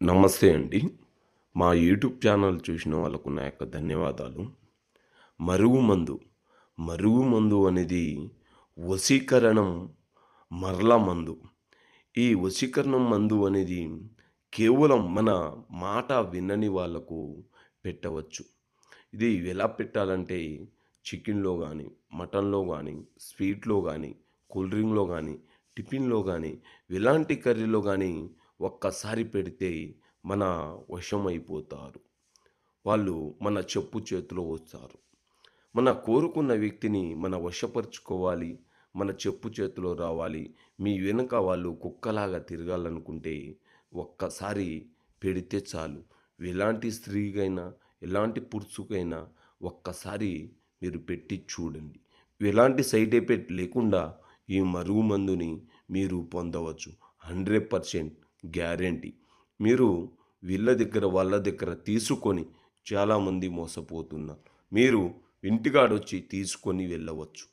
నమస్తే అండి. మా యూట్యూబ్ ఛానల్ చూసిన వాళ్ళకు నా యొక్క ధన్యవాదాలు. మరుగుమందు మరుగుమందు అనేది వశీకరణం మరల మందు. ఈ వశీకరణం మందు అనేది కేవలం మన మాట వినని వాళ్ళకు పెట్టవచ్చు. ఇది ఎలా పెట్టాలంటే చికెన్లో కానీ మటన్లో కానీ స్వీట్లో కానీ కూల్ డ్రింక్లో కానీ టిఫిన్లో కానీ ఎలాంటి కర్రీలో కానీ ఒక్కసారి పెడితే మన వశం అయిపోతారు వాళ్ళు మన చెప్పు చేతిలో వస్తారు. మన కోరుకున్న వ్యక్తిని మన వశపరుచుకోవాలి మన చెప్పు చేతిలో రావాలి. మీ వెనుక వాళ్ళు కుక్కలాగా తిరగాలనుకుంటే ఒక్కసారి పెడితే చాలు. ఎలాంటి స్త్రీకైనా ఎలాంటి పురుషుకైనా ఒక్కసారి మీరు పెట్టి చూడండి. ఎలాంటి సైడ్ ఎఫెక్ట్ లేకుండా ఈ మరుగు మందుని మీరు పొందవచ్చు. Hundred percent guarantee. మీరు వీళ్ళ దగ్గర వాళ్ళ దగ్గర తీసుకొని చాలామంది మోసపోతున్నారు. మీరు ఇంటికాడొచ్చి తీసుకొని వెళ్ళవచ్చు.